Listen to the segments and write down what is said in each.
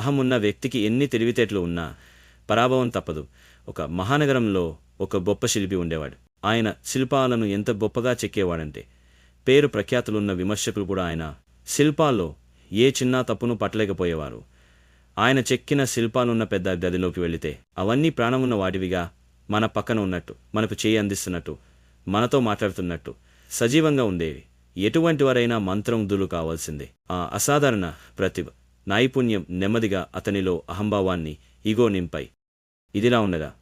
అహం ఉన్న వ్యక్తికి ఎన్ని తెలివితేటలు ఉన్నా పరాభవం తప్పదు. ఒక మహానగరంలో ఒక గొప్ప శిల్పి ఉండేవాడు. ఆయన శిల్పాలను ఎంత గొప్పగా చెక్కేవాడంటే పేరు ప్రఖ్యాతులున్న విమర్శకులు కూడా ఆయన శిల్పాల్లో ఏ చిన్న తప్పును పట్టలేకపోయేవారు. ఆయన చెక్కిన శిల్పాలున్న పెద్ద గదిలోకి వెళితే అవన్నీ ప్రాణమున్న వాటివిగా మన పక్కన ఉన్నట్టు మనకు చేయి అందిస్తున్నట్టు మనతో మాట్లాడుతున్నట్టు సజీవంగా ఉండేవి. ఎటువంటి వారైనా మంత్రం దులు కావాల్సిందే. ఆ అసాధారణ ప్రతిభ. నైపుణ్యం నెమ్మదిగా అతనిలో అహంభావాన్ని ఇగో నింపాయి. ఇదిలా ఉండగా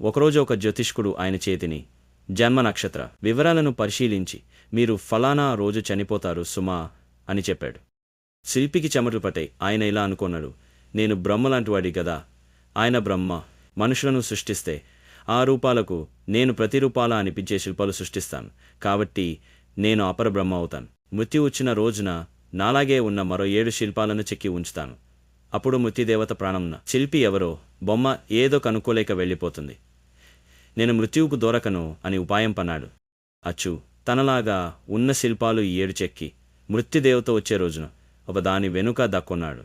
ఒకరోజు ఒక జ్యోతిష్కుడు ఆయన చేతిని జన్మ నక్షత్ర వివరాలను పరిశీలించి మీరు ఫలానా రోజు చనిపోతారు సుమా అని చెప్పాడు. శిల్పికి చెమటలు పట్టాయి ఆయన ఇలా అనుకున్నాడు నేను బ్రహ్మలాంటివాడి గదా కదా ఆయన బ్రహ్మ మనుషులను సృష్టిస్తే ఆ రూపాలకు నేను ప్రతిరూపాల అనిపించే శిల్పాలు సృష్టిస్తాను కాబట్టి నేను అపర బ్రహ్మ అవుతాను. మృత్యు వచ్చిన రోజున నాలాగే ఉన్న మరో ఏడు శిల్పాలను చెక్కి ఉంచుతాను. అప్పుడు మృత్యుదేవత ప్రాణంన. శిల్పి ఎవరో? బొమ్మ ఏదో కనుక్కోలేక వెళ్ళిపోతుంది. నేను మృత్యువుకు దొరకను అని ఉపాయం పన్నాడు. అచ్చు తనలాగా ఉన్న శిల్పాలు ఏడు చెక్కి. మృత్యుదేవత వచ్చే రోజున ఒక దాని వెనుక దక్కున్నాడు.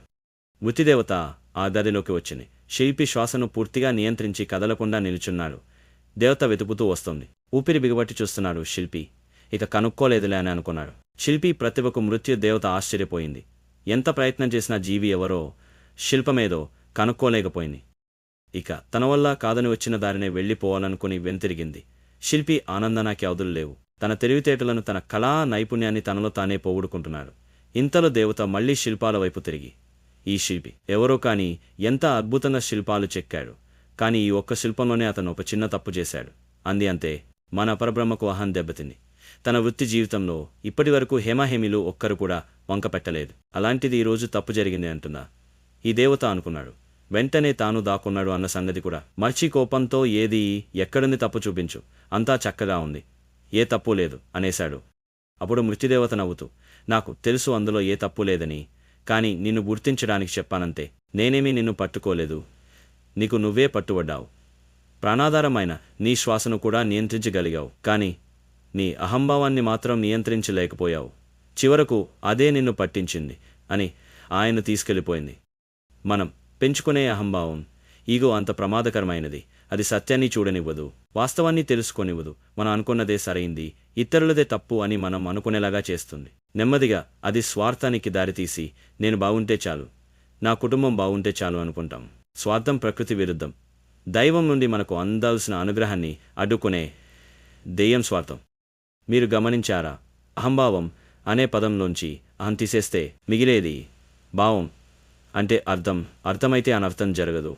మృత్యుదేవత ఆ గదిలోకి వచ్చింది. శిల్పి శ్వాసను పూర్తిగా నియంత్రించి కదలకుండా నిలుచున్నాడు. దేవత వెతుకుతూ వస్తుంది. ఊపిరి బిగబట్టి చూస్తున్నాడు శిల్పి. ఇక కనుక్కోలేదులే అని అనుకున్నాడు. శిల్పి ప్రతిభకు మృత్యు దేవత ఆశ్చర్యపోయింది. ఎంత ప్రయత్నం చేసినా జీవి ఎవరో శిల్పమేదో కనుక్కోలేకపోయింది. ఇక తన వల్ల కాదని వచ్చిన దారినే వెళ్ళిపోవాలనుకుని వెంతిరిగింది శిల్పి ఆనందనాకి అవధులు లేవు. తన తెలివితేటలను తన కళా నైపుణ్యాన్ని తనలో తానే పోగుడుకుంటున్నాడు. ఇంతలో దేవత మళ్ళీ శిల్పాల వైపు తిరిగి ఈ శిల్పి ఎవరో కాని ఎంత అద్భుతంగా శిల్పాలు చెక్కాడు. కాని ఈ ఒక్క శిల్పంలోనే అతను ఒక చిన్న తప్పు చేశాడు. అంది అంతే. మన అపరబ్రహ్మకు అహం దెబ్బతింది. తన వృత్తి జీవితంలో ఇప్పటివరకు హేమాహేమిలు ఒక్కరు కూడా వంక పెట్టలేదు. అలాంటిది ఈ రోజు తప్పు జరిగింది అంటున్నా. ఈ దేవత అనుకున్నాడు. వెంటనే తాను దాక్కున్నాడు అన్న సంగతి కూడా. మర్చి కోపంతో ఏది? ఎక్కడుంది తప్పు చూపించు. అంతా చక్కగా ఉంది. ఏ తప్పు లేదు అనేశాడు. అప్పుడు మృత్యుదేవత నవ్వుతూ నాకు తెలుసు అందులో ఏ తప్పు లేదని కాని నిన్ను గుర్తించడానికి చెప్పానంతే. నేనేమీ నిన్ను పట్టుకోలేదు. నీకు నువ్వే పట్టుబడ్డావు. ప్రాణాధారమైన నీ శ్వాసను కూడా నియంత్రించగలిగావు. కాని నీ అహంభావాన్ని మాత్రం నియంత్రించలేకపోయావు. చివరకు అదే నిన్ను పట్టించింది అని ఆయన తీసుకెళ్ళిపోయింది. మనం పెంచుకునే అహంభావం ఈగో అంత ప్రమాదకరమైనది. అది సత్యాన్ని చూడనివ్వదు వాస్తవాన్ని తెలుసుకోనివ్వదు. మనం అనుకున్నదే సరైంది ఇతరులదే తప్పు అని మనం అనుకునేలాగా చేస్తుంది. నెమ్మదిగా అది స్వార్థానికి దారితీసి నేను బాగుంటే చాలు నా కుటుంబం బాగుంటే చాలు అనుకుంటాం. స్వార్థం ప్రకృతి విరుద్ధం. దైవం నుండి మనకు అందాల్సిన అనుగ్రహాన్ని అడ్డుకునే దెయ్యం స్వార్థం. మీరు గమనించారా? అహంభావం అనే పదంలోంచి అహం తీసేస్తే మిగిలేది భావం. అంటే అర్థం. అర్థమైతే అనర్థం జరగదు.